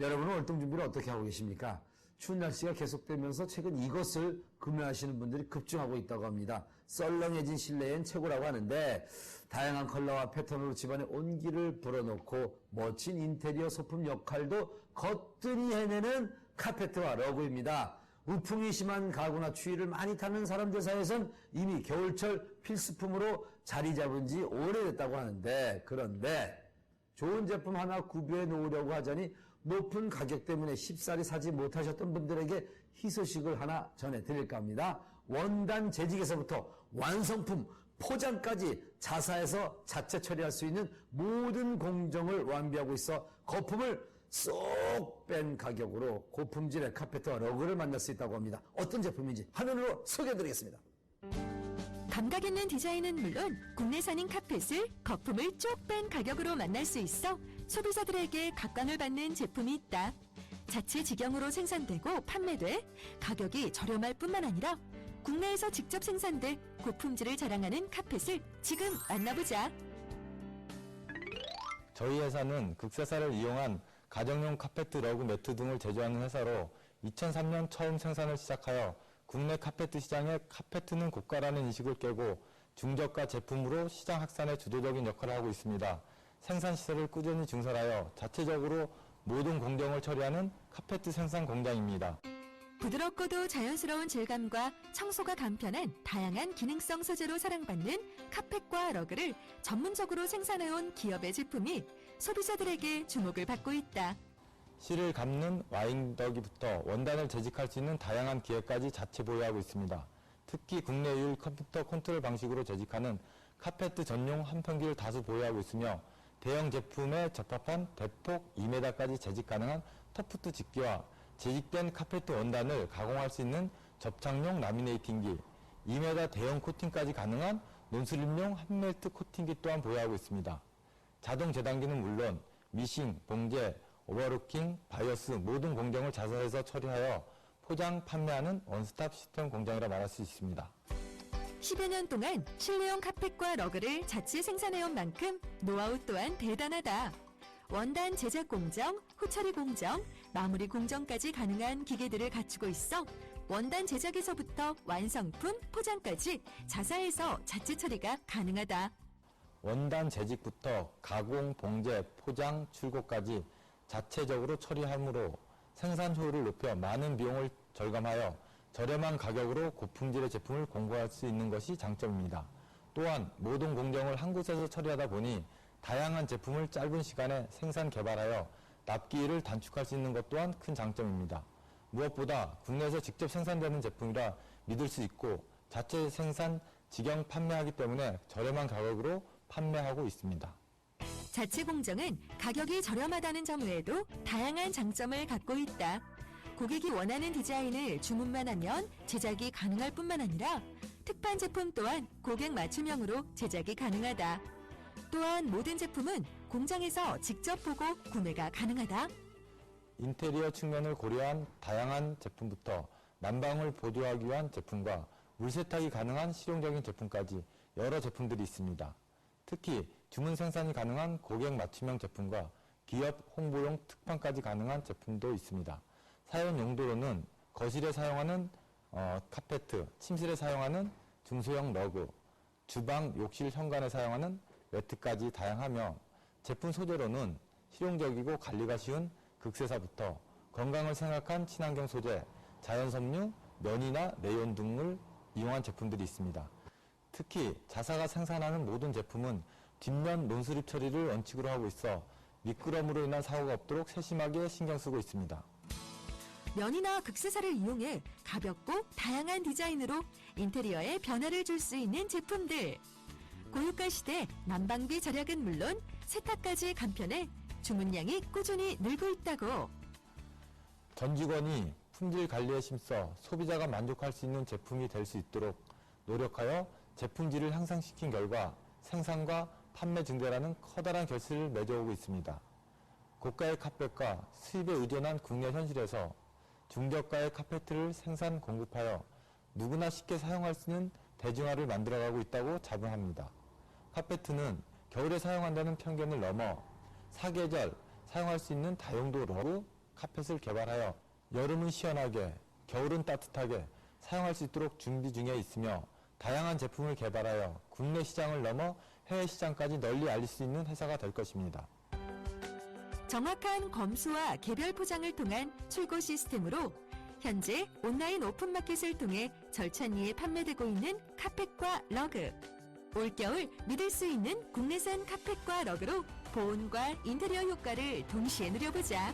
여러분은 월동 준비를 어떻게 하고 계십니까? 추운 날씨가 계속되면서 최근 이것을 구매하시는 분들이 급증하고 있다고 합니다. 썰렁해진 실내엔 최고라고 하는데 다양한 컬러와 패턴으로 집안에 온기를 불어넣고 멋진 인테리어 소품 역할도 거뜬히 해내는 카페트와 러그입니다. 우풍이 심한 가구나 추위를 많이 타는 사람들 사이에선 이미 겨울철 필수품으로 자리 잡은 지 오래됐다고 하는데 그런데 좋은 제품 하나 구비해 놓으려고 하자니 높은 가격 때문에 쉽사리 사지 못하셨던 분들에게 희소식을 하나 전해드릴까 합니다. 원단 재직에서부터 완성품 포장까지 자사에서 자체 처리할 수 있는 모든 공정을 완비하고 있어 거품을 쏙 뺀 가격으로 고품질의 카페트와 러그를 만날 수 있다고 합니다. 어떤 제품인지 화면으로 소개해드리겠습니다. 감각 있는 디자인은 물론 국내산인 카펫을 거품을 쭉 뺀 가격으로 만날 수 있어 소비자들에게 각광을 받는 제품이 있다. 자체 직영으로 생산되고 판매돼 가격이 저렴할 뿐만 아니라 국내에서 직접 생산돼 고품질을 자랑하는 카펫을 지금 만나보자. 저희 회사는 극세사를 이용한 가정용 카페트 러그 매트 등을 제조하는 회사로 2003년 처음 생산을 시작하여 국내 카페트 시장에 카페트는 고가라는 인식을 깨고 중저가 제품으로 시장 확산에 주도적인 역할을 하고 있습니다. 생산 시설을 꾸준히 증설하여 자체적으로 모든 공정을 처리하는 카페트 생산 공장입니다. 부드럽고도 자연스러운 질감과 청소가 간편한 다양한 기능성 소재로 사랑받는 카펫과 러그를 전문적으로 생산해온 기업의 제품이 소비자들에게 주목을 받고 있다. 실을 감는 와인더기부터 원단을 재직할 수 있는 다양한 기획까지 자체 보유하고 있습니다. 특히 국내 유일 컴퓨터 컨트롤 방식으로 재직하는 카페트 전용 한편기를 다수 보유하고 있으며 대형 제품에 적합한 대폭 2m까지 재직 가능한 터프트 직기와 재직된 카페트 원단을 가공할 수 있는 접착용 라미네이팅기, 2m 대형 코팅까지 가능한 논슬림용 한멜트 코팅기 또한 보유하고 있습니다. 자동 재단기는 물론 미싱, 봉제, 오버루킹, 바이어스 모든 공정을 자사해서 처리하여 포장, 판매하는 원스톱 시스템 공장이라 말할 수 있습니다. 10여 년 동안 실내용 카펫과 러그를 자체 생산해온 만큼 노하우 또한 대단하다. 원단 제작 공정, 후처리 공정, 마무리 공정까지 가능한 기계들을 갖추고 있어 원단 제작에서부터 완성품, 포장까지 자사해서 자체 처리가 가능하다. 원단 재직부터 가공, 봉제, 포장, 출고까지 자체적으로 처리하므로 생산 효율을 높여 많은 비용을 절감하여 저렴한 가격으로 고품질의 제품을 공부할 수 있는 것이 장점입니다. 또한 모든 공정을 한 곳에서 처리하다 보니 다양한 제품을 짧은 시간에 생산 개발하여 납기일을 단축할 수 있는 것 또한 큰 장점입니다. 무엇보다 국내에서 직접 생산되는 제품이라 믿을 수 있고 자체 생산, 직영 판매하기 때문에 저렴한 가격으로 판매하고 있습니다. 자체 공정은 가격이 저렴하다는 점 외에도 다양한 장점을 갖고 있다. 고객이 원하는 디자인을 주문만 하면 제작이 가능할 뿐만 아니라 특판 제품 또한 고객 맞춤형으로 제작이 가능하다. 또한 모든 제품은 공장에서 직접 보고 구매가 가능하다. 인테리어 측면을 고려한 다양한 제품부터 난방을 보조하기 위한 제품과 물세탁이 가능한 실용적인 제품까지 여러 제품들이 있습니다. 특히 주문 생산이 가능한 고객 맞춤형 제품과 기업 홍보용 특판까지 가능한 제품도 있습니다. 사용 용도로는 거실에 사용하는 어, 카페트, 침실에 사용하는 중소형 러그, 주방, 욕실 현관에 사용하는 매트까지 다양하며 제품 소재로는 실용적이고 관리가 쉬운 극세사부터 건강을 생각한 친환경 소재, 자연 섬유, 면이나 레이온 등을 이용한 제품들이 있습니다. 특히 자사가 생산하는 모든 제품은 뒷면 논수립 처리를 원칙으로 하고 있어 미끄럼으로 인한 사고가 없도록 세심하게 신경 쓰고 있습니다. 면이나 극세사를 이용해 가볍고 다양한 디자인으로 인테리어에 변화를 줄 수 있는 제품들. 고유가 시대 난방비 절약은 물론 세탁까지 간편해 주문량이 꾸준히 늘고 있다고. 전 직원이 품질 관리에 힘써 소비자가 만족할 수 있는 제품이 될 수 있도록 노력하여 제품질을 향상시킨 결과 생산과 판매 증대라는 커다란 결실을 맺어오고 있습니다. 고가의 카펫과 수입에 의존한 국내 현실에서 중저가의 카페트를 생산 공급하여 누구나 쉽게 사용할 수 있는 대중화를 만들어가고 있다고 자부합니다. 카페트는 겨울에 사용한다는 편견을 넘어 사계절 사용할 수 있는 다용도 러브, 카펫을 개발하여 여름은 시원하게, 겨울은 따뜻하게 사용할 수 있도록 준비 중에 있으며 다양한 제품을 개발하여 국내 시장을 넘어 해외 시장까지 널리 알릴 수 있는 회사가 될 것입니다. 정확한 검수와 개별 포장을 통한 출고 시스템으로 현재 온라인 오픈마켓을 통해 절찬리에 판매되고 있는 카펫과 러그. 올겨울 믿을 수 있는 국내산 카펫과 러그로 보온과 인테리어 효과를 동시에 누려보자.